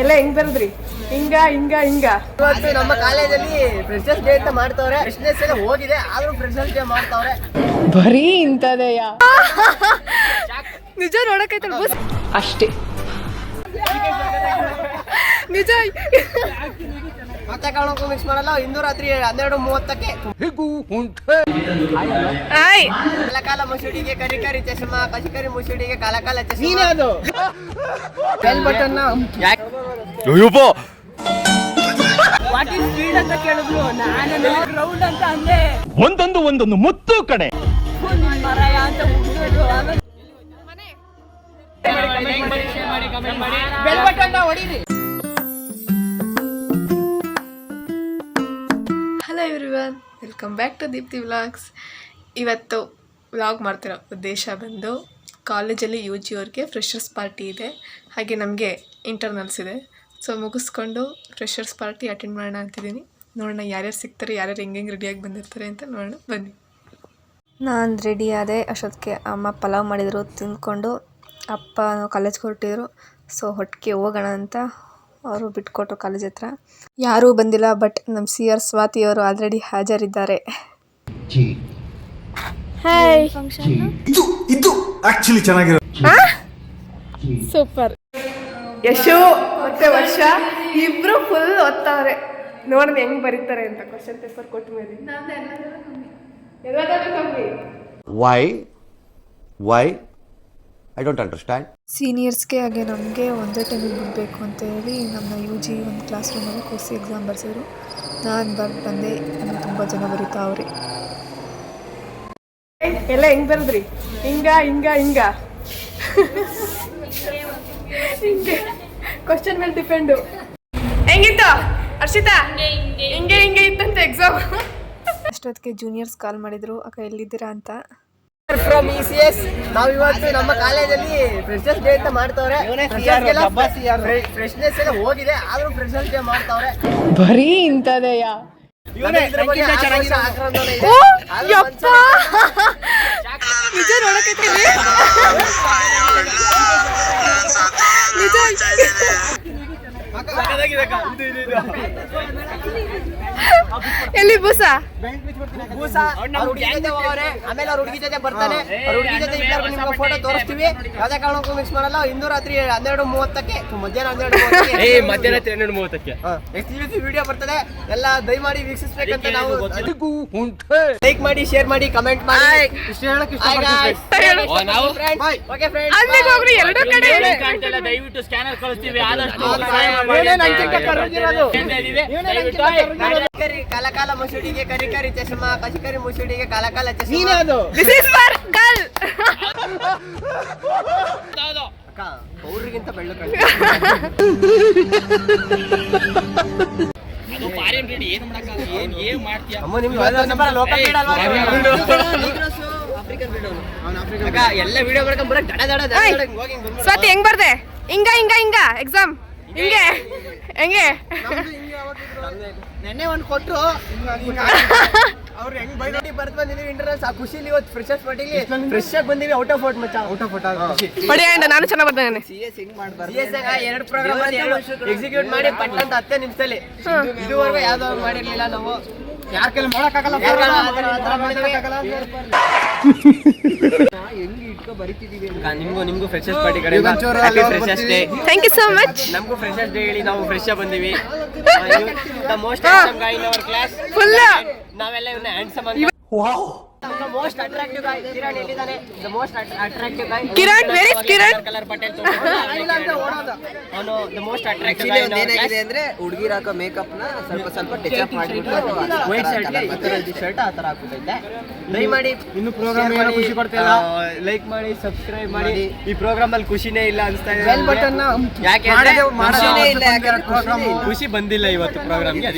ಎಲ್ಲ ಹೆಂಗ್ ಬರದ್ರಿ? ಹಿಂಗ ಹಿಂಗ ಹಿಂಗ. ಇವತ್ತು ನಮ್ಮ ಕಾಲೇಜಲ್ಲಿ ಫ್ರೆಶರ್ಸ್ ಡೇ ಅಂತ ಮಾಡ್ತವ್ರೆ. ಫ್ರೆಶ್ನೆಸ್ ಎಲ್ಲ ಹೋಗಿದೆ ಆದ್ರೂ ಫ್ರೆಶರ್ಸ್ ಡೇ ಮಾಡ್ತವ್ರೆ. ಬರೀ ಇಂಥದೆಯ? ನಿಜ ನೋಡಕೈತ ಬಸ್. ಅಷ್ಟೇ. ನಿಜ. ಮತ್ತೆ ಕಾಣೋಕು ಮಿಕ್ಸ್ ಮಾಡಲ್ಲ ಇಂದು ರಾತ್ರಿ ಹನ್ನೆರಡು ಮೂವತ್ತಕ್ಕೆ ಆಯ್ ಕಾಲ ಕಾಲ ಮುಸುಡಿಗೆ ಕರಿ ಕರಿ ಚಶ್ಮಾ. ಕಸಿ ಕರಿ ಮುಸುಡಿಗೆ ಕಾಲ ಕಾಲ ಚಶ್ಮಾ ಅದು bell button what is speed ಅಂತ ಕೇಳಿದ್ರು. ನಾನು ಗ್ರೌಂಡ್ ಅಂತ ಅಂದೆ. ಒಂದೊಂದು ಒಂದೊಂದು ಮುತ್ತು ಕಡೆ ಮರಯ ಅಂತ bell button ಹೊಡೀರಿ. Hello everyone welcome back to Deepthi vlogs ಇವತ್ತು ವ್ಲಾಗ್ ಮಾಡ್ತಿರೋ ಉದ್ದೇಶ ಬಂದು ಕಾಲೇಜಲ್ಲಿ ಯು ಜಿ ಅವ್ರಿಗೆ ಫ್ರೆಷರ್ಸ್ ಪಾರ್ಟಿ ಇದೆ. ಹಾಗೆ ನಮಗೆ ಇಂಟರ್ನಲ್ಸ್ ಇದೆ. ಸೊ ಮುಗಿಸ್ಕೊಂಡು ಫ್ರೆಷರ್ಸ್ ಪಾರ್ಟಿ ಅಟೆಂಡ್ ಮಾಡೋಣ ಅಂತಿದ್ದೀನಿ. ನೋಡೋಣ ಯಾರ್ಯಾರು ಸಿಗ್ತಾರೆ, ಯಾರ್ಯಾರು ಹೆಂಗೆ ಹೆಂಗೆ ರೆಡಿಯಾಗಿ ಬಂದಿರ್ತಾರೆ ಅಂತ ನೋಡೋಣ. ಬನ್ನಿ. ನಾನು ರೆಡಿ ಆದೆ. ಅಷ್ಟೊತ್ತಿಗೆ ಅಮ್ಮ ಪಲಾವ್ ಮಾಡಿದರು, ತಿಂದ್ಕೊಂಡು ಅಪ್ಪ ಕಾಲೇಜ್ಗೆ ಹೊರಟಿದ್ರು. ಸೊ ಹೊಟ್ಟಿಗೆ ಹೋಗೋಣ ಅಂತ ಅವರು ಬಿಟ್ಕೊಟ್ರು ಕಾಲೇಜ್ ಹತ್ರ. ಯಾರೂ ಬಂದಿಲ್ಲ ಬಟ್ ನಮ್ಮ ಸಿ ಆರ್ ಸ್ವಾತಿ ಅವರು ಆಲ್ರೆಡಿ ಹಾಜರಿದ್ದಾರೆ ಹಾಯ್ ಸೂಪರ್ ಯಶು ಮತ್ತೆ ವರ್ಷ ಇಬ್ರು ಫುಲ್ ಓದ್ತಾವ್ರೆ ನೋಡೋಣ ಹೆಂಗ್ ಬರೀತಾರೆ ಅಂತ ಕ್ವಶನ್ ಪೇಪರ್ ಕೊಟ್ಟ ಮೇಲೆ ವೈ ಕಮ್ಮಿ. Why? Why? I don't understand ಸೀನಿಯರ್ಸ್ಗೆ ಹಾಗೆ ನಮಗೆ ಒಂದೇ ಟೈಮಿಗೆ ಬಿಡಬೇಕು ಅಂತ ಹೇಳಿ ನಮ್ಮ ಯು ಜಿ ಒಂದು ಕ್ಲಾಸ್ ರೂಮಲ್ಲಿ ಕೂರಿಸಿ ಎಕ್ಸಾಮ್ ಬರೆಸಿದ್ರು. ನಾನು ಬರ್ದು ಬಂದೆ. ತುಂಬ ಜನ ಬರೀತಾವ್ರೆ ಎಲ್ಲ ಹೆಂಗೆ ಬರದ್ರಿ? ಹಿಂಗ ಹಿಂಗ ಹಿಂಗ. ಹಿಂಗೆ. ಕ್ವಶನ್ ಮೇಲೆ ಡಿಪೆಂಡು ಹೆಂಗಿತ್ತು? ಹರ್ಷಿತಾ? ಹಿಂಗೆ ಹಿಂಗೆ. ಇತ್ತಂತೆ ಎಕ್ಸಾಮ್ ಅಷ್ಟೊತ್ತಿಗೆ ಜೂನಿಯರ್ಸ್ ಕಾಲ್ ಮಾಡಿದರು ಅಕ್ಕ ಎಲ್ಲಿದ್ದೀರಾ? ಅಂತ. ಫ್ರಮ್ ಇ ಸಿ ಎಸ್ ನಾವು ಇವತ್ತು ನಮ್ಮ ಕಾಲೇಜಲ್ಲಿ ಫ್ರೆಶರ್ಸ್ ಡೇ ಅಂತ ಮಾಡ್ತವ್ರೆ. ಫ್ರೆಶ್ನೆಸ್ ಎಲ್ಲ ಹೋಗಿದೆ. ಆದ್ರೂ ಫ್ರೆಶರ್ಸ್ ಡೇ ಮಾಡ್ತವ್ರೆ. ಬರೀ ಇಂಥದೆಯ? ನಿಜ ನೋಡಕತ್ತೀವಿ ಬಗ್ಗೆ ಆಕಾಶ ಆಕ್ರಂದನ ಇದೆ. ಓ ಆದ್ರೂ ಯಪ್ಪ ಮನ್ಸಲ್ಲಿ ನಿಜ ನೋಡಕೈತೀನಿ ನಿಜ ಎಲ್ಲಿ ಬೂಸ? ಬೂಸ ಅವ್ರ ಹುಡುಗಿ ಜೊತೆ ಹೋಗೋರೆ ಆಮೇಲೆ ಅವ್ರ ಹುಡುಗಿ ಜೊತೆ ಬರ್ತಾನೆ. ಅವ್ರ ಹುಡುಗಿ ಜೊತೆ ಇಬ್ಬರು ನಿಮ್ಗೆ ಫೋಟೋ ತೋರಿಸ್ತೀವಿ. ಯಾವ್ದೇ ಕಾರಣಕ್ಕೂ ಮಿಕ್ಸ್ ಮಾಡಲ್ಲ ಇಂದು ರಾತ್ರಿ ಹನ್ನೆರಡು ಮೂವತ್ತಕ್ಕೆ ಮಧ್ಯಾಹ್ನ ಹನ್ನೆರಡು ಮೂವತ್ತಕ್ಕೆ. ಮಧ್ಯಾಹ್ನ ಹನ್ನೆರಡು ಮೂವತ್ತಕ್ಕೆ. ಎಕ್ಸ್ಕ್ಲೂಸಿವ್ ವಿಡಿಯೋ ಬರ್ತದೆ. ಎಲ್ಲ ದಯಮಾಡಿ ವೀಕ್ಷಿಸ್ಬೇಕಂತ ನಾವು ಲೈಕ್ ಮಾಡಿ ಶೇರ್ ಮಾಡಿ ಕಮೆಂಟ್ ಮಾಡಿ. ಇಷ್ಟು ಹೇಳಕ್ಕೆ ಇಷ್ಟ ಓಕೆ ಫ್ರೆಂಡ್ಸ್ ಅಲ್ಲಿಗೆ ಹೋಗ್ರಿ ಎರಡು ಕಡೆ ದಯವಿಟ್ಟು ಸ್ಕ್ಯಾನರ್ ಕಳಿಸ್ತೀವಿ. ಆದಷ್ಟು ಮುಸುಡಿಗೆ ಕರಿ ಕರಿ ಚಶ್ಮಾ ಮುಸುಡಿಗೆ ಚಶ್ಮಾ. ಅದು. This is for girl. ಅಕ್ಕ ಅವ್ರಿಗಿಂತ ಬೆಳ್ಳು ಅದು ಫಾರಿನ್ ರೆಡಿ ಏನು ಮಾಡಕ್ಕಾಗಲ್ಲ. ಏನ್ ಏನ್ ಮಾಡ್ತೀಯ? ಅಮ್ಮ ನಿಮ್ಗೆ ಲೋಕಲ್ ಬೇಡಲ್ವಾ ಅಕ್ಕ ಎಲ್ಲ ವಿಡಿಯೋ ಮಾಡ್ಕೊಂಡ್ ದಡ ದಡ ದಡ. ಸ್ವಾತಿ ಹೆಂಗ್ ಬರ್ದೆ? ಹಿಂಗ ಹಿಂಗ ಹಿಂಗ ಎಕ್ಸಾಮ್ ಹಿಂಗೆ? ಹೆಂಗೆ? ನೆನ್ನೆ ಒಂದು ಕೊಟ್ಟರು ಅವ್ರು ಹೆಂಗ್ ಬೈದಿ ಬರ್ತ್ ಬಂದಿದೀವಿ ಇಂಟರ್ನಲ್ಸ್ ಆ ಖುಷಿಲಿ ಇವತ್ತು ಫ್ರೆಶರ್ಸ್ ಪಾರ್ಟಿಲಿ ಫ್ರೆಶ್ ಆಗಿ ಬಂದಿವಿ ಔಟ್ ಆಫ್ ಔಟ್ ಮಚ್ಚ. ಔಟ್ ಆಫ್ ಔಟ್ ಪಡಿ ಅಂಡ ನಾನು ಚೆನ್ನಾಗಿ ಬರ್ದೇನೆ ಎರಡು ಪ್ರೋಗ್ರಾಮ್ ಎಕ್ಸಿಕ್ಯೂಟ್ ಮಾಡಿ ಪಟ್ ಅಂತ ಹತ್ತೇ ನಿಮಿಷದಲ್ಲಿ. ಇದುವರೆಗೂ ಯಾವ್ದೋ ಮಾಡಿರ್ಲಿಲ್ಲ ನಾವು. ಯಾರ ಕೈಲಿ ಮಾಡಕ್ಕಾಗಲ್ಲ ನಿಮ್ಗೂ ನಿಮ್ಗೂ ಫ್ರೆಶಸ್ ಪಾರ್ಟಿ ಕಡೆ freshers day thank you so much ನಮಗೂ ಫ್ರೆಶರ್ಸ್ ಡೇ ಹೇಳಿ ನಾವು ಫ್ರೆಶ್ ಬಂದೀವಿ. ಬಂದಿವಿ the most guy in our class full ನಾವೆಲ್ಲ ಇವನ್ನ handsome most attractive guy Kiran ಎಲ್ಲಿದ್ದಾನೆ the most attractive guy Kiran, where is Kiran? Colour button ಅವನು the most attractive guy ಏನಾಗಿದೆ ಅಂದ್ರೆ ಹುಡುಗಿರ ಹಾಕೋ ಮೇಕಪ್ನ ಸ್ವಲ್ಪ ಸ್ವಲ್ಪ ಟಚ್ ಅಪ್ ಮಾಡಿಬಿಟ್ಟು ವೈಟ್ ಶರ್ಟ್ ಶರ್ಟ್ ಆ ತರ ಲೈಕ್ ಮಾಡಿ ಇನ್ನು ಪ್ರೋಗ್ರಾಮ್ ಖುಷಿ ಪಡ್ತಿಲ್ಲ ಲೈಕ್ ಮಾಡಿ ಸಬ್ಸ್ಕ್ರೈಬ್ ಮಾಡಿ ಈ ಪ್ರೋಗ್ರಾಮ್ ಅಲ್ಲಿ ಖುಷಿನೇ ಇಲ್ಲ ಅನ್ಸ್ತಾ ಇದೆ ಬೆಲ್ ಬಟನ್ ಯಾಕೆ ಇಲ್ಲ, ಯಾಕೆ ಪ್ರೋಗ್ರಾಮ್ ಖುಷಿ ಬಂದಿಲ್ಲ ಇವತ್ತು ಪ್ರೋಗ್ರಾಮ್ಗೆ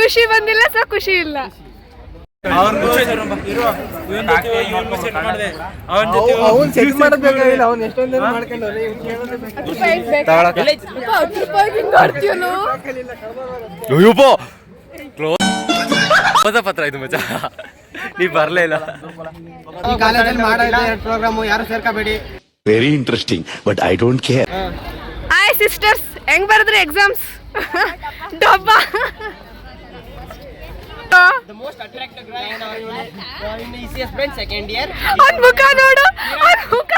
ಖುಷಿ ಬಂದಿಲ್ಲ ಸೊ ಖುಷಿ ಇಲ್ಲ ರೂಪಾಯಿ ಹಿಂಗ್ ಆಡ್ತೀಯಲ್ಲ? ಪತ್ರ ಇದು ಮಚ್ಚ. ನೀ ಬರ್ಲೇ ಇಲ್ಲ. ಈ ಕಾಲೇಜಲ್ಲಿ ಮಾಡಿಲ್ಲ ಪ್ರೋಗ್ರಾಮ್ ಯಾರು ಸೇರ್ಕೋಬೇಡಿ. Very interesting but I don't care hi sisters ಹೆಂಗ್ ಬರದ್ರಿ ಎಕ್ಸಾಮ್ಸ್ ಡಬ್ಬ. The most attractive guy in our unit. Uh, in ECS second year. ಅವ್ನ್ ಮುಖ ನೋಡು ಅವ್ನ್ ಮುಖ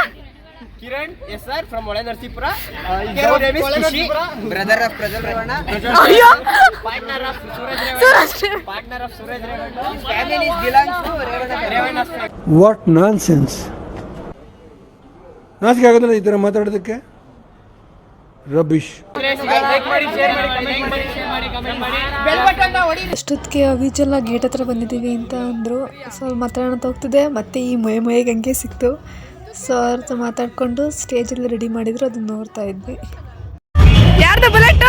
Kiran, yes sir, from Ole Narsipura. Uh, his own name brother of Prajwal Revanna ಅಯ್ಯೋ Partner of Suraj Revana. Suresh Partner of Suraj Revana. His family belongs to Revanna Revana's friend. What ನಾನ್ ನಾಚಿಕೆ ಆಗೋದಿಲ್ಲ ಈ ಥರ ಮಾತಾಡೋದಕ್ಕೆ ರಬೀಶ್ ಮಾಡಿ, ಮಾಡಿ, ಮಾಡಿ, ಅಷ್ಟೊತ್ತಿಗೆ ಅವಿಜೆಲ್ಲ ಗೇಟ್ ಹತ್ರ ಬಂದಿದ್ದೀವಿ ಅಂತ ಅಂದರು ಸೊ ಮಾತಾಡೋಣ ಹೋಗ್ತಿದೆ ಮತ್ತೆ ಈ ಮೊಯ ಮೊಯಗೆ ಹಂಗೆ ಸಿಕ್ತು ಸೊ ಅವ್ರ ಹತ್ರ ಮಾತಾಡಿಕೊಂಡು ಸ್ಟೇಜಲ್ಲಿ ರೆಡಿ ಮಾಡಿದ್ರು ಅದನ್ನ ನೋಡ್ತಾ ಇದ್ವಿ ಯಾರ್ದು ಬುಲೆಟ್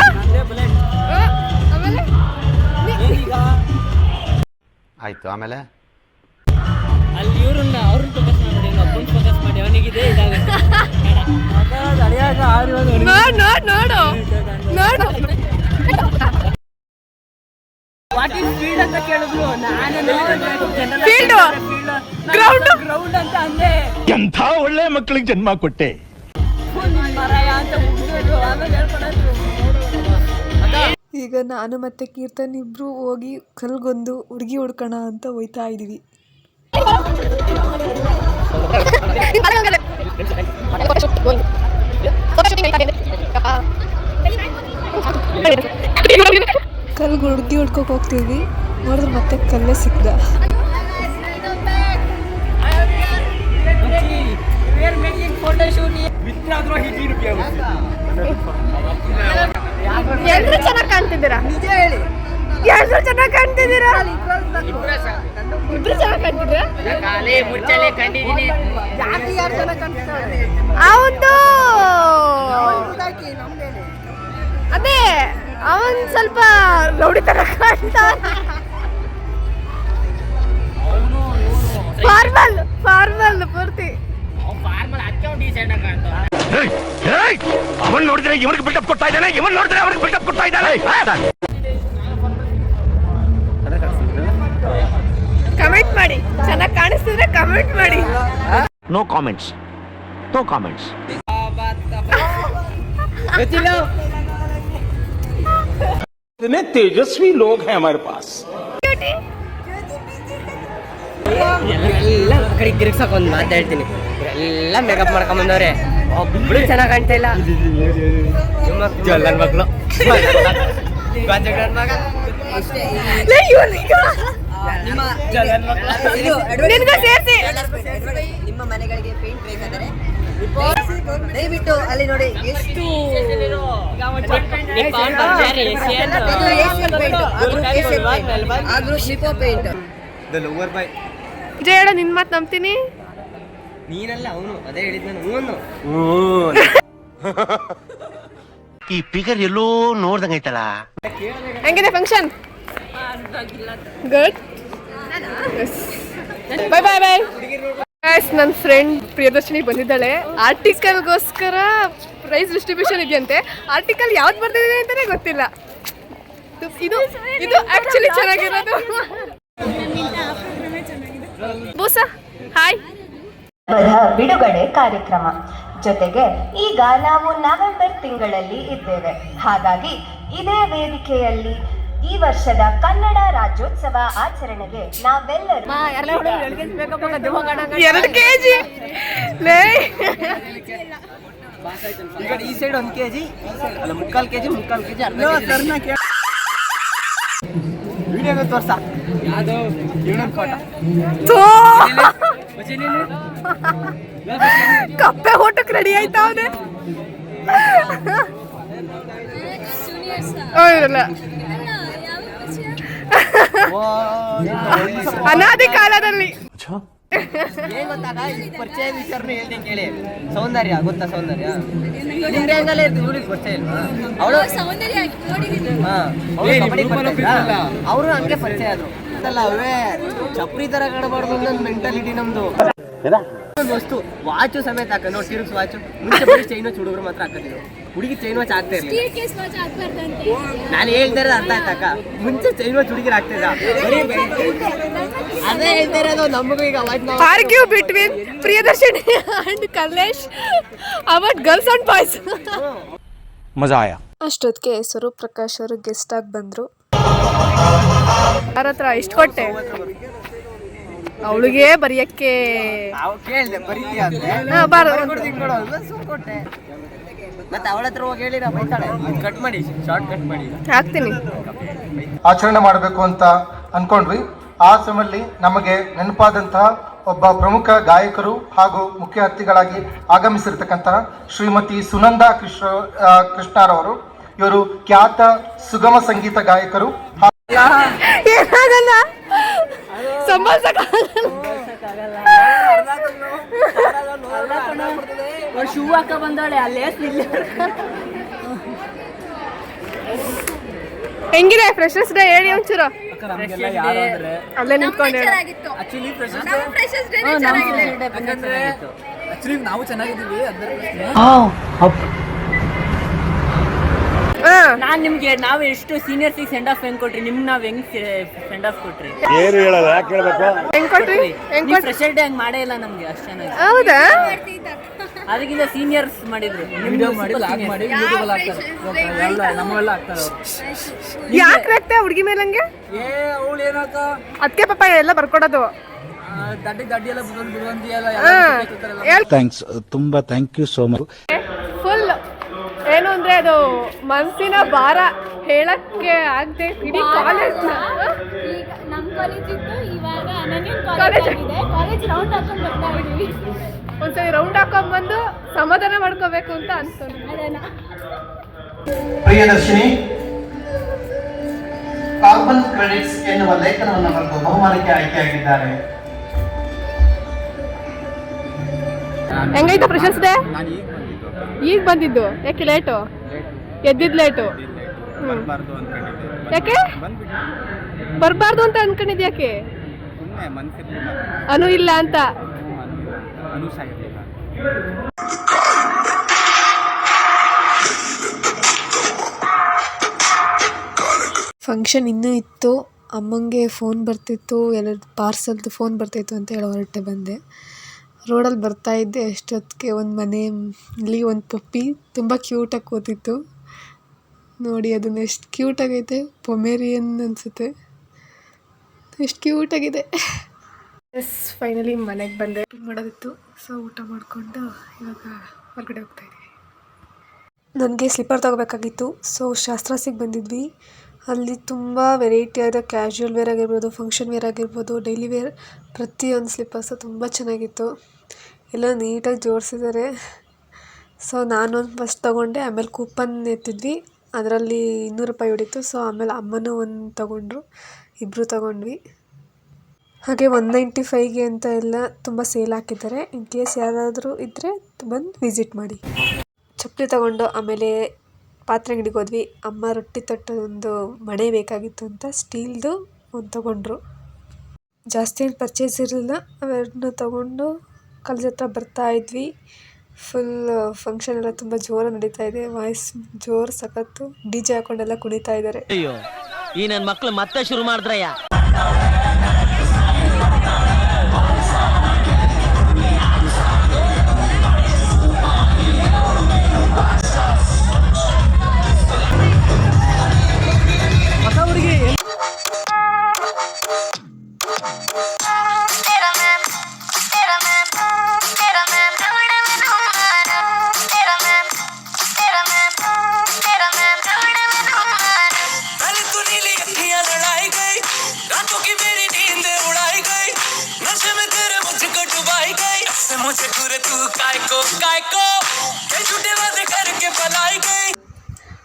ಆಯಿತು ಆಮೇಲೆ ಅಲ್ಲಿ ಇವ್ರನ್ನ ಅವ್ರನ್ನ ಫೋಕಸ್ ಮಾಡಿ ಒಬ್ಬನ ಫೋಕಸ್ ಮಾಡಿ ಅವನಿಗಿದೆ ಇದಾಗುತ್ತೆ ನೋಡ್ ನೋಡ್ ನೋಡು ನೋಡು ವಾಟ್ ಇಸ್ ಫೀಲ್ಡ್ ಅಂತ ಕೇಳಿದ್ರು. ನಾನು ಫೀಲ್ಡ್ ಗ್ರೌಂಡ್ ಗ್ರೌಂಡ್ ಅಂತ ಅಂದೆ. ಎಂಥ ಒಳ್ಳೆ ಮಕ್ಕಳಿಗೆ ಜನ್ಮ ಕೊಟ್ಟೆ? ಮರಾಯ ಅಂತ ಹುಡುಗರು ಆಮೇಲೆ ಹೇಳ್ಕೊಡೋದು. ಈಗ ನಾನು ಮತ್ತೆ ಕೀರ್ತನ್ ಇಬ್ರು ಹೋಗಿ ಕಲ್ಗೊಂದು ಹುಡುಗಿ ಹುಡ್ಕೋಣ ಅಂತ ಹೋಯ್ತಾ ಇದ್ದೀವಿ ಕಲ್ಗೆ ಹುಡುಗಿ ಹುಡ್ಕೋಕೆ ಹೋಗ್ತಿದ್ವಿ ನೋಡಿದ್ರೆ ಮತ್ತೆ ಕಲ್ಲೇ ಸಿಕ್ಕಿದೆ ಎಲ್ರು ಚೆನ್ನಾಗಿ ಕಾಣ್ತಿದ್ದೀರಾ? ಎಲ್ರು ಚೆನ್ನಾಗಿ ಕಾಣ್ತಿದ್ದೀರಾ? ಇಬ್ರು ಚೆನ್ನಾಗಿ ಕಾಣ್ತಿದ್ದೀರಾ? ಅವಂದು. ಅದೇ. ಅವನ್ ಸ್ವಲ್ಪ ರೌಡಿ ತರ ಕಾಣ್ತಾನೆ ಫಾರ್ಮಲ್ ಫಾರ್ಮಲ್ ಪೂರ್ತಿ. ಅವನ್ ನೋಡಿದ್ರೆ ಇವನಿಗೆ ಬಿಲ್ಡಪ್ ಕೊಡ್ತಾ ಇದ್ದಾನೆ ಇವನ್ ನೋಡಿದ್ರೆ ಅವನಿಗೆ ಬಿಲ್ಡಪ್ ಕೊಡ್ತಾ ಇದ್ದಾನೆ. ಕಮೆಂಟ್ ಮಾಡಿ. ಚೆನ್ನಾಗಿ ಕಾಣಿಸ್ತಿದ್ರೆ ಕಮೆಂಟ್ ಮಾಡಿ. ನೋ ಕಾಮೆಂಟ್ಸ್ ನೋ ಕಾಮೆಂಟ್ಸ್ इतने तेजस्वी लोग हैं हमारे पास ಎಲ್ಲ ಕಡೆ ತಿರ್ಗ್ಸಕ್ ಒಂದ್ ಮಾತು ಹೇಳ್ತೀನಿ ಎಲ್ಲ ಮೇಕಪ್ ಮಾಡ್ಕೊಂಡ್ ಬಂದವ್ರೆ ಒಬ್ಳು ಚೆನ್ನಾಗ್ ಕಾಣ್ತಾ ಇಲ್ಲ ಜಲ್ಲನ್ ಮಕ್ಳು ಮಗ ಲೇ, ಇವ್ನಿಗ. ನಿಮ್ಮ ಇದು ನಿನ್ಗೂ ಸೇರ್ಸಿ ನಿಮ್ಮ ಮನೆಗಳಿಗೆ ಪೇಂಟ್ ಬೇಕಾದರೆ ದಯವಿಟ್ಟು ಅಲ್ಲಿ ನೋಡಿ ಎಷ್ಟು ಆದ್ರೂ ಆದ್ರೂ ಶಿಪೋ paint the lower by Jaya ನಿನ್ ಮಾತು ನಂಬ್ತೀನಿ? ನೀನಲ್ಲ ಅವನು ಅದೇ ಹೇಳಿದ್ ನಾನು ಈ ಫಿಗರ್ ಎಲ್ಲೋ ನೋಡ್ದಂಗೈತಲ್ಲ ಹೆಂಗಿದೆ function good bye bye bye guys ನನ್ನ ಫ್ರೆಂಡ್ ಪ್ರಿಯದರ್ಶಿನಿ ಬಂದಿದ್ದಾಳೆ. ಆರ್ಟಿಕಲ್ಗೋಸ್ಕರ ಪ್ರೈಸ್ ಡಿಸ್ಟ್ರಿಬ್ಯೂಷನ್ ಇದೆಯಂತೆ. ಆರ್ಟಿಕಲ್ ಯಾವ್ದು ಬರ್ತಿದೆ ಅಂತಾನೆ ಗೊತ್ತಿಲ್ಲ. ಇದು- ಇದು ಆಕ್ಚುಲಿ ಚೆನ್ನಾಗಿರೋದು. ಬೂಸ ಹಾಯ್ ಬಿಡುಗಡೆ ಕಾರ್ಯಕ್ರಮ. ಜೊತೆಗೆ ಈಗ ನಾವು ನವೆಂಬರ್ ತಿಂಗಳಲ್ಲಿ ಇದ್ದೇವೆ. ಹಾಗಾಗಿ ಇದೇ ವೇದಿಕೆಯಲ್ಲಿ ಈ ವರ್ಷದ ಕನ್ನಡ ರಾಜ್ಯೋತ್ಸವ ಆಚರಣೆಗೆ ನಾವೆಲ್ಲರೂ ಎರಡು ಕೆ ಜಿ ಲೇ ಈಗ ಈ ಸೈಡ್ ಒಂದ್ ಕೆಜಿ. ಅಲ್ಲ ಮುಕ್ಕಾಲ್ ಕೆಜಿ ಮುಕ್ಕಾಲ್ ಕೆಜಿ ಅರ್ಧ ಕೆಜಿ. ವಿಡಿಯೋ ತೋರ್ಸ. ಯಾವ್ದು. ಕಪ್ಪೆ ಊಟಕ್ಕೆ ರೆಡಿ ಆಯ್ತಾ ಅವನೇ? ಇಲ್ಲ. ಅನಾದಿ ಕಾಲದಲ್ಲಿ. ಏನ್ ಗೊತ್ತಾಗ? ಈ ಪರಿಚಯ ವಿಚಾರನ ಕೇಳಿ. ಸೌಂದರ್ಯ ಗೊತ್ತಾ ಸೌಂದರ್ಯ? ನಿಮ್ಗೆ ಹೆಂಗಲ್ಲ ಇರ್ತೀವಿ ಇವ್ಳಿಗೆ ಪರಿಚಯ ಇಲ್ವಾ? ಅವಳು ಹಾ ಅವರು ಹಂಗೆ ಪರಿಚಯ ಆದ್ರು. ಅಲ್ಲ ಅವೇ ಚಪ್ರಿ ತರ ಕಾಣಬಾರ್ದು ಅನ್ನೋ ಮೆಂಟಾಲಿಟಿ ನಮ್ದು. ಒಂದ್ ವಸ್ತು ವಾಚು ಸಮೇತ ಹಾಕೋದು ನೋಡಿ ತಿರುಗ್ಸ್ ವಾಚು ಮುಂಚೆ ಬರೀ ಚೈನ್ ವಾಚ್ ಹುಡುಗರು ಮಾತ್ರ ಹಾಕೋದಿದ್ರು ಹುಡುಗಿ ಚೈನ್ ವಾಚ್ ಆಗ್ತಾ ಇರಲಿಲ್ಲ. ನಾನು ಹೇಳ್ತಾ ಇರೋದು ಅರ್ಥ ಆಯ್ತಾಕ ಮುಂಚೆ ಚೈನ್ ವಾಚ್ ಹುಡುಗಿರು ಆಗ್ತಿದ್ದ ಅದೇ ಹೇಳ್ತಾ ಇರೋದು ನಮಗೂ ಈಗ watch argue between Priyadarshini and Kallesh about girls and boys ಮಜಾ ಆಯಾ? ಅಷ್ಟೊತ್ತಿಗೆ ಸ್ವರೂಪ್ ಪ್ರಕಾಶ್ ಅವರು ಆಗಿ ಬಂದರು. ಯಾರ ಹತ್ರ ಇಷ್ಟು ಕೊಟ್ಟೆ ಅವಳಿಗೆ ಬರೆಯಕ್ಕೆ ಅವ್ ಕೇಳ್ದೆ ಬರೀತೀಯ ಅಂದ್ರೆ ಹಾ, ಬಾರ. ಬರ್ಕೊಡ್ತೀನಿ ಕೊಡು ಅಂದ್ರೆ ಸುಮ್ನೆ ಕೊಟ್ಟೆ. ಮತ್ತೆ ಅವಳ ಹತ್ರ ಹೋಗಿ ಹೇಳಿರ ಬೈತಾಳೆ. ಕಟ್ ಮಾಡಿ ಶಾರ್ಟ್ ಕಟ್ ಮಾಡಿ. ಹಾಕ್ತೀನಿ. ಆಚರಣೆ ಮಾಡಬೇಕು ಅಂತ ಅನ್ಕೊಂಡ್ವಿ. ಆ ಸಮಯದಲ್ಲಿ ನಮಗೆ ನೆನಪಾದಂತಹ ಒಬ್ಬ ಪ್ರಮುಖ ಗಾಯಕರು ಹಾಗೂ ಮುಖ್ಯ ಅತಿಥಿಗಳಾಗಿ ಆಗಮಿಸಿರ್ತಕ್ಕಂತಹ ಶ್ರೀಮತಿ ಸುನಂದಾ ಕೃಷ್ಣ ಕೃಷ್ಣಾರವರು. ಇವರು ಖ್ಯಾತ ಸುಗಮ ಸಂಗೀತ ಗಾಯಕರು. ಸಂಭಾಳ್ಸಕ್ ಶೂ ಹಾಕ ಬಂದಾಳೆ ಅಲ್ಲೇ ಹೆಂಗಿದೆ? ಫ್ರೆಶರ್ಸ್ ಡೇ ಹೇಳಿ ಒಂಚೂರು. ಅಲ್ಲೇ ನಿಂತ್ಕೊಂಡು ನಾವು ಚೆನ್ನಾಗಿದ್ದೀವಿ ನಾನ್ ನಿಮ್ಗೆ ನಾವ್ ಎಷ್ಟು ಸೀನಿಯರ್ಸ್ ಸೆಂಡ್ ಆಫ್ ಹೆಂಗ್ ಕೊಟ್ರಿ? ನಿಮ್ ನಾವ್ ಹೆಂಗ್ ಸೆಂಡ್ ಆಫ್ ಕೊಟ್ರಿ? ಏನು ಹೇಳಲ್ಲ ಯಾಕೆ ಹೇಳ್ಬೇಕು? ಹೆಂಗ್ ಕೊಟ್ರಿ? ಹೆಂಗ್ ನೀವು ಕೊಟ್ರಿ? ಫ್ರೆಶರ್ ಡೇ ಹಂಗ್ ಮಾಡೇ ಇಲ್ಲ ನಮ್ಗೆ ಅಷ್ಟು ಚೆನ್ನಾಗಿ ಹೌದಾ? ಅದಕ್ಕಿಂತ ಸೀನಿಯರ್ಸ್ ಮಾಡಿದ್ರು. ವಿಡಿಯೋ ಮಾಡಿ ಲಾಗ್ ಮಾಡಿ ನಮ್ಮೆಲ್ಲ ಆಗ್ತಾರೆ ಯಾಕೆ ರಾಗ್ತಾ ಹುಡುಗಿ ಮೇಲೆ ಹಂಗೆ? ಏ ಅವಳು ಏನಾಕ ಅದಕ್ಕೆ ಪಾಪ ಎಲ್ಲ ಬರ್ಕೊಡೋದು. ದಡ್ಡಿ ದಡ್ಡಿ ಎಲ್ಲ ಬಿಡೋದು ಬಿಡುವಂತಿ ಎಲ್ಲ. ಥ್ಯಾಂಕ್ಸ್ ತುಂಬಾ ಥ್ಯಾಂಕ್ ಯು ಸೋ ಮಚ್ ಅದು ಮನಸ್ಸಿನ ಭಾರ ಹೇಳಕ್ಕೆ ಆಗದೆ ಇಡೀ ಕಾಲೇಜ್ ಈಗ ನಮ್ಮ ಕಾಲೇಜ್ ಇತ್ತು ಇವಾಗ ಕಾಲೇಜ್ ಕಾಲೇಜ್ ರೌಂಡ್ ಹಾಕೊಂಡು ಬರ್ತಾ ಇದೀವಿ. ಒಂದ್ಸರಿ ರೌಂಡ್ ಹಾಕೊಂಡ್ಬಂದು ಸಮಾಧಾನ ಮಾಡ್ಕೋಬೇಕು ಅಂತ ಅನ್ಸೋಣ ಪ್ರಿಯದರ್ಶಿನಿ ಕಾರ್ಬನ್ ಕ್ರೆಡಿಟ್ಸ್ ಎನ್ನುವ ಲೇಖನವನ್ನು ಬರೆದು ಬಹುಮಾನಕ್ಕೆ ಆಯ್ಕೆಯಾಗಿದ್ದಾರೆ. ಹೆಂಗೈತ ಪ್ರಶಸ್ತೆ? ಈಗ ಬಂದಿದ್ದು. ಯಾಕೆ ಲೇಟು ಎದ್ದಿದ್ ಲೇಟು ಯಾಕೆ? ಬರಬಾರ್ದು ಅಂತ ಅನ್ಕೊಂಡಿದ್ ಯಾಕೆ? ಅನು ಇಲ್ಲ ಅಂತ. ಫಂಕ್ಷನ್ ಇನ್ನೂ ಇತ್ತು. ಅಮ್ಮಂಗೆ ಫೋನ್ ಬರ್ತಿತ್ತು ಎಲ್ಲ ಪಾರ್ಸಲ್ದು ಫೋನ್ ಬರ್ತಿತ್ತು ಅಂತ ಹೇಳಿ ಹೊರಟೆ ಬಂದೆ. ರೋಡಲ್ಲಿ ಬರ್ತಾ ಇದ್ದೆ ಅಷ್ಟೊತ್ತಿಗೆ ಒಂದು ಮನೆಯಲ್ಲಿ ಒಂದು ಪಪ್ಪಿ ತುಂಬ ಕ್ಯೂಟಾಗಿ ಕೂತಿತ್ತು. ನೋಡಿ, ಅದನ್ನು ಎಷ್ಟು ಕ್ಯೂಟಾಗೈತೆ, ಪೊಮೇರಿಯನ್ ಅನಿಸುತ್ತೆ. ಎಷ್ಟು ಕ್ಯೂಟಾಗಿದೆ. ಎಸ್ ಫೈನಲಿ ಮನೆಗೆ ಬಂದೆ. ಮಾಡೋದಿತ್ತು. ಸೊ ಊಟ ಮಾಡಿಕೊಂಡು ಇವಾಗ ಹೊರಗಡೆ ಹೋಗ್ತಾ ಇದ್ದೀವಿ ನನಗೆ ಸ್ಲಿಪ್ಪರ್ ತಗೋಬೇಕಾಗಿತ್ತು. ಸೊ ಶಾಸ್ತ್ರಾಸಿಗೆ ಬಂದಿದ್ವಿ. ಅಲ್ಲಿ ತುಂಬ ವೆರೈಟಿ ಆದ ಕ್ಯಾಶುವಲ್ ವೇರ್ ಆಗಿರ್ಬೋದು ಫಂಕ್ಷನ್ ವೇರ್ ಆಗಿರ್ಬೋದು ಡೈಲಿ ವೇರ್ ಪ್ರತಿಯೊಂದು ಸ್ಲಿಪ್ಪರ್ಸು ತುಂಬ ಚೆನ್ನಾಗಿತ್ತು. ಎಲ್ಲ ನೀಟಾಗಿ ಜೋಡಿಸಿದ್ದಾರೆ. ಸೊ ನಾನೊಂದು ಫಸ್ಟ್ ತೊಗೊಂಡೆ, ಆಮೇಲೆ ಕೂಪನ್ ಎತ್ತಿದ್ವಿ. ಅದರಲ್ಲಿ ಇನ್ನೂರು ರೂಪಾಯಿ ಹೊಡಿತು. ಸೊ ಆಮೇಲೆ ಅಮ್ಮನೂ ಒಂದು ತೊಗೊಂಡ್ರು. ಇಬ್ಬರು ತೊಗೊಂಡ್ವಿ. ಹಾಗೆ ಒನ್ ನೈಂಟಿ ಫೈವ್ಗೆ ಅಂತ ಎಲ್ಲ ತುಂಬ ಸೇಲ್ ಹಾಕಿದ್ದಾರೆ. ಇನ್ ಕೇಸ್ ಯಾರಾದರೂ ಇದ್ದರೆ ಬಂದು ವಿಸಿಟ್ ಮಾಡಿ. ಚಪ್ಪಲಿ ತಗೊಂಡು ಆಮೇಲೆ ಪಾತ್ರೆ ಅಂಗಡಿಗೆ ಹೋದ್ವಿ ಅಮ್ಮ ರೊಟ್ಟಿ ತಟ್ಟೋದೊಂದು ಮಣೆ ಬೇಕಾಗಿತ್ತು ಅಂತ ಸ್ಟೀಲ್ದು ಒಂದು ತೊಗೊಂಡ್ರು. ಜಾಸ್ತಿ ಏನು ಪರ್ಚೇಸ್ ಇರಲಿಲ್ಲ. ಅವೆರಡನ್ನೂ ತೊಗೊಂಡು ಕಾಲೇಜ್ ಹತ್ರ ಬರ್ತಾ ಇದ್ವಿ. ಫುಲ್ ಫಂಕ್ಷನ್ ಎಲ್ಲ ತುಂಬ ಜೋರಾಗಿ ನಡೀತಾ ಇದೆ. ವಾಯ್ಸ್ ಜೋರು, ಸಖತ್ತು. ಡಿ ಜೆ ಹಾಕೊಂಡೆಲ್ಲ ಕುಣಿತಾ ಇದ್ದಾರೆ. ಅಯ್ಯೋ, ಈ ನನ್ನ ಮಕ್ಕಳು ಮತ್ತೆ ಶುರು ಮಾಡಿದ್ರಯ್ಯ?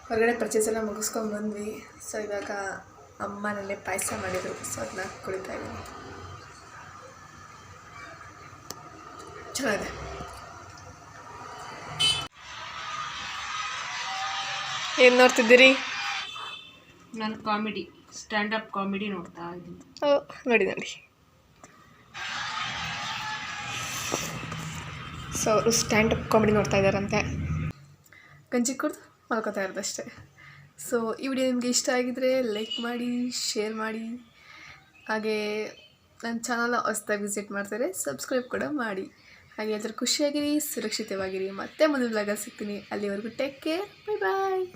ಹೊರಗಡೆ ಪರ್ಚೇಸ್ ಎಲ್ಲ ಮುಗಿಸ್ಕೊಂಡು ಬಂದ್ವಿ. ಸೊ ಇವಾಗ ಅಮ್ಮ ನನ್ನೆ ಪಾಯಸ ಮಾಡಿದರು. ಸೊ ಅದನ್ನ ಕುಳಿತಾ ಇದ್ದೀನಿ. ಚೆನ್ನಾಗಿದೆ. ಏನು ನೋಡ್ತಿದ್ದೀರಿ? ನಾನು ಕಾಮಿಡಿ ಸ್ಟ್ಯಾಂಡ್ ಅಪ್ ಕಾಮಿಡಿ ನೋಡ್ತಾ ಇದ್ದೀನಿ. ಓ ನೋಡಿ ನೋಡಿ. ಸೊ ಅವರು ಸ್ಟ್ಯಾಂಡ್ ಅಪ್ ಕಾಮಿಡಿ ನೋಡ್ತಾ ಇದ್ದಾರಂತೆ. ಗಂಜಿ ಕುಡ್ದು ಮಲ್ಕೋತಾ ಇರೋದಷ್ಟೇ. ಸೊ ಈ ವಿಡಿಯೋ ನಿಮಗೆ ಇಷ್ಟ ಆಗಿದ್ದರೆ ಲೈಕ್ ಮಾಡಿ ಶೇರ್ ಮಾಡಿ. ಹಾಗೆ ನನ್ನ ಚಾನಲ್ನ ಹೊಸ್ದಾಗಿ ವಿಸಿಟ್ ಮಾಡ್ತಾರೆ ಸಬ್ಸ್ಕ್ರೈಬ್ ಕೂಡ ಮಾಡಿ. ಹಾಗೆ ಎಲ್ಲರೂ ಖುಷಿಯಾಗಿರಿ, ಸುರಕ್ಷಿತವಾಗಿರಿ. ಮತ್ತೆ ಮುಂದಿನ ಬ್ಲಾಗಲ್ಲಿ ಸಿಗ್ತೀನಿ. ಅಲ್ಲಿವರೆಗೂ ಟೇಕ್ ಕೇರ್ ಬೈ ಬಾಯ್